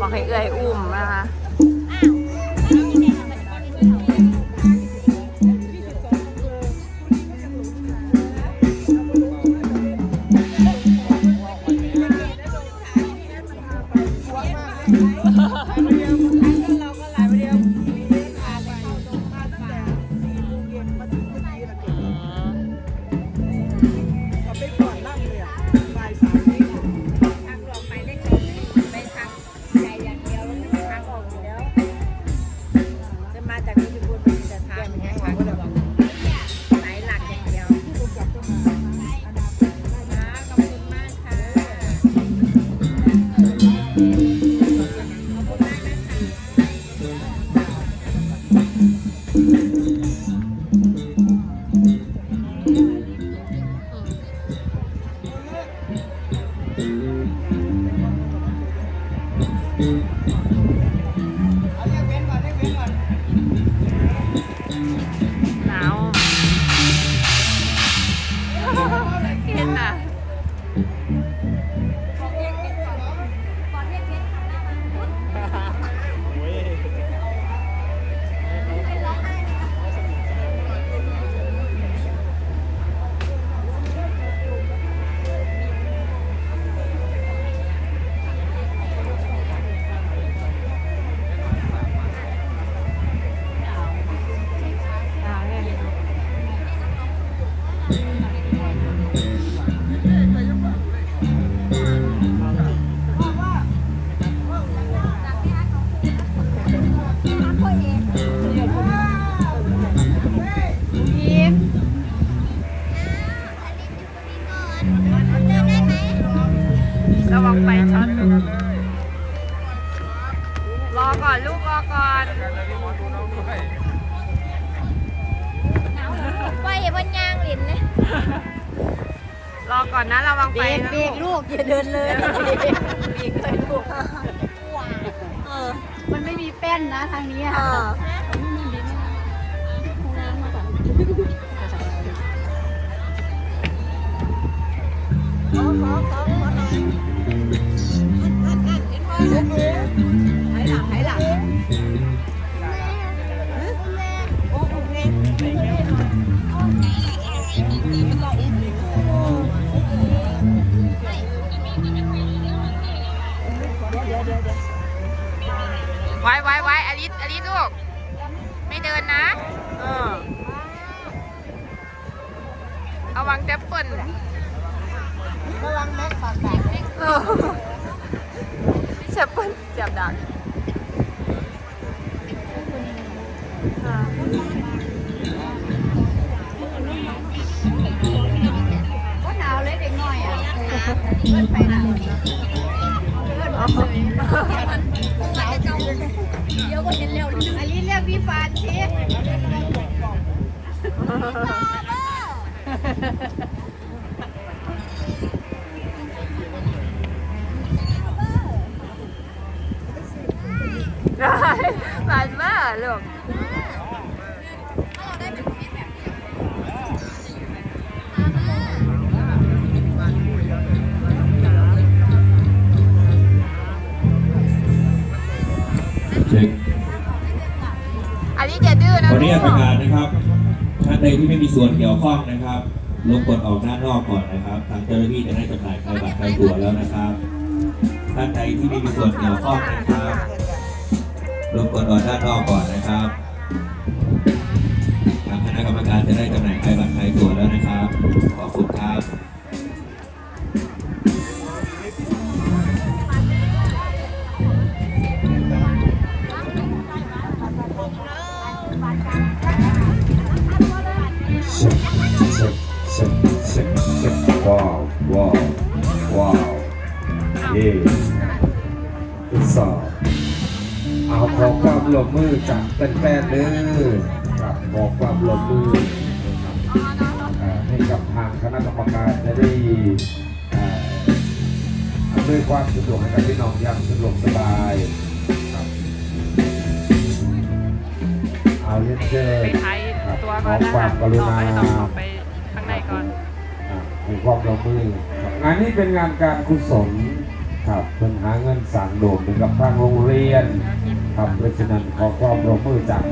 บอกให้เอื้อยอุ้มนะคะ หนาวเห็นน่ะ ระวังไฟช็อตรอก่อน ลูกรอก่อน ก่อนนะระวังไฟเบรกนะเบรลูกกลูกอย่าเดินเลยเบรกเลยลูกเออมันไม่มีแป้นนะทางนี้เออะอ ไว้ไว้ไว้อลิสอลิสลูก ไม่เดินนะเออเอาวางแจ็ปเปิลระวังแม็กปากแตกเออแจ็ปเปิลเจ็บดักอ่าก็หนาวเลยเด็กน้อยอะเพื่อนไปหนาวเพื่อน มาเห็นเร็วอันนี้เรียกพี่ฟานสิได้ผ่านมาลูกเช็ค อันนี้อย่าดื้อนะออนุญาตกประกาศนะครับท่านใดที่ไม่มีส่วนเกี่ยวข้องนะครับลบกดออกด้านนอกก่อนนะครับ ทางเจ้าหน้าที่จะได้จำหน่ายใครบัตรใครตั๋วแล้วนะครับ ท่านใดที่ไม่มีส่วนเกี่ยวข้องนะครับลบกดออกด้านนอกก่อนนะครับ ช็คเช็คเช็คเช็คว้าวว้าวว้าวเย่ทดสอบเอาขอความร่วมมือจากแฟนๆเด้อครับขอความร่วมมืออ่าให้กับทางคณะกรรมการจะได้อ่าอำนวยความสะดวกให้กับพี่น้องอย่างสะดวกสบายครับเอาเรียนเชิญไปไทยตัวก่อนนะคะมกรุต่อไปต้องไป มีความร่วมมืองานนี้เป็นงานการกุศลครับเพิ่นหาเงินสั่งโดมให้กับทางโรงเรียนครับเพราะฉะนั้นขอความร่วมมือจาก